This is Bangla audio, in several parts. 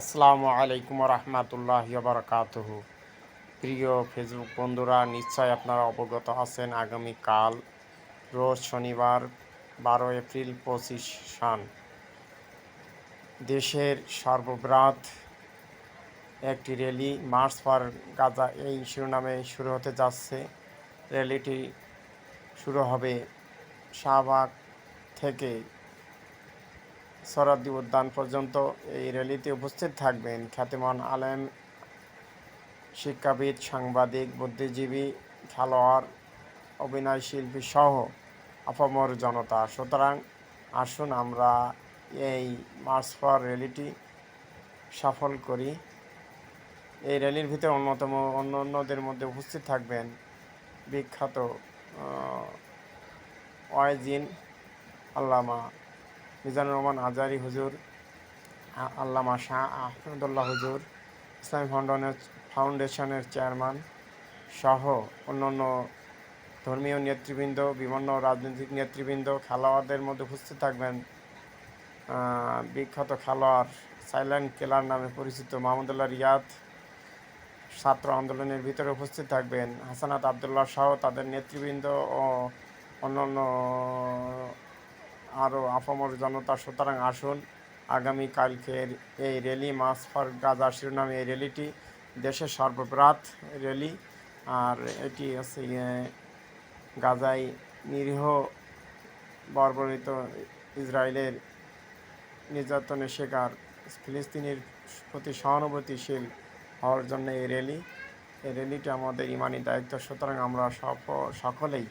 আসসালামু আলাইকুম রহমতুল্লাহ বারকাতহ প্রিয় ফেসবুক বন্ধুরা নিশ্চয় আপনারা অবগত আছেন আগামীকাল, রোজ শনিবার, বারো এপ্রিল পঁচিশ সান দেশের সর্ববৃহৎ একটি র্যালি মার্চ ফর গাজা এই শিরোনামে শুরু হতে যাচ্ছে। র্যালিটি শুরু হবে শাহবাগ থেকে সরাদ্দি উদ্যান পর্যন্ত এই র্যালিতে উপস্থিত থাকবেন খ্যাতিমান আলেম, শিক্ষাবিদ, সাংবাদিক, বুদ্ধিজীবী, খেলোয়াড়, অভিনয় শিল্পী সহ আপামর জনতা। সুতরাং আসুন আমরা এই মার্চ ফর র্যালিটি সফল করি। এই র্যালির ভিতরে অন্যতম অন্য অন্যদের মধ্যে উপস্থিত থাকবেন বিখ্যাত ওয়াইজিন আল্লামা মিজানুর রহমান আজারি হুজুর আল্লামা শাহ আহমদুল্লাহ হুজুর, ইসলামী ফাউন্ডনের ফাউন্ডেশনের চেয়ারম্যান সহ অন্যান্য ধর্মীয় নেতৃবৃন্দ, বিভিন্ন রাজনৈতিক নেতৃবৃন্দ, খেলোয়াড়দের মধ্যে উপস্থিত থাকবেন বিখ্যাত খেলোয়াড় সাইলেন্ট কেলার নামে পরিচিত মাহমুদুল্লাহ রিয়াদ। ছাত্র আন্দোলনের ভিতরে উপস্থিত থাকবেন হাসানাত আবদুল্লাহ সহ তাদের নেতৃবৃন্দ ও অন্যান্য আরও আপামর জনতা সুতরাং আসুন, আগামী কালকের এই র্যালি মাস ফর গাজা শিরোনামে এই র্যালিটি দেশের সর্ববৃহৎ র্যালি। আর এটি হচ্ছে গিয়ে গাজায় নিরীহ বর্বরিত ইসরায়েলের নির্যাতনের শিকার ফিলিস্তিনির প্রতি সহানুভূতিশীল হওয়ার জন্য এই র্যালি। এই র্যালিটি আমাদের ইমানি দায়িত্ব, সুতরাং আমরা সকলেই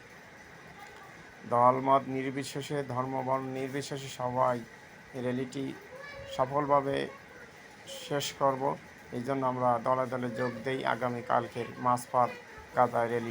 দলমত নির্বিশেষে, ধর্মবর্ণ নির্বিশেষে সবাই র্যালিটি সফলভাবে শেষ করব। এই জন্য আমরা দলে দলে যোগ দেই। আগামীকালকের মাসপাত গাদা র্যালি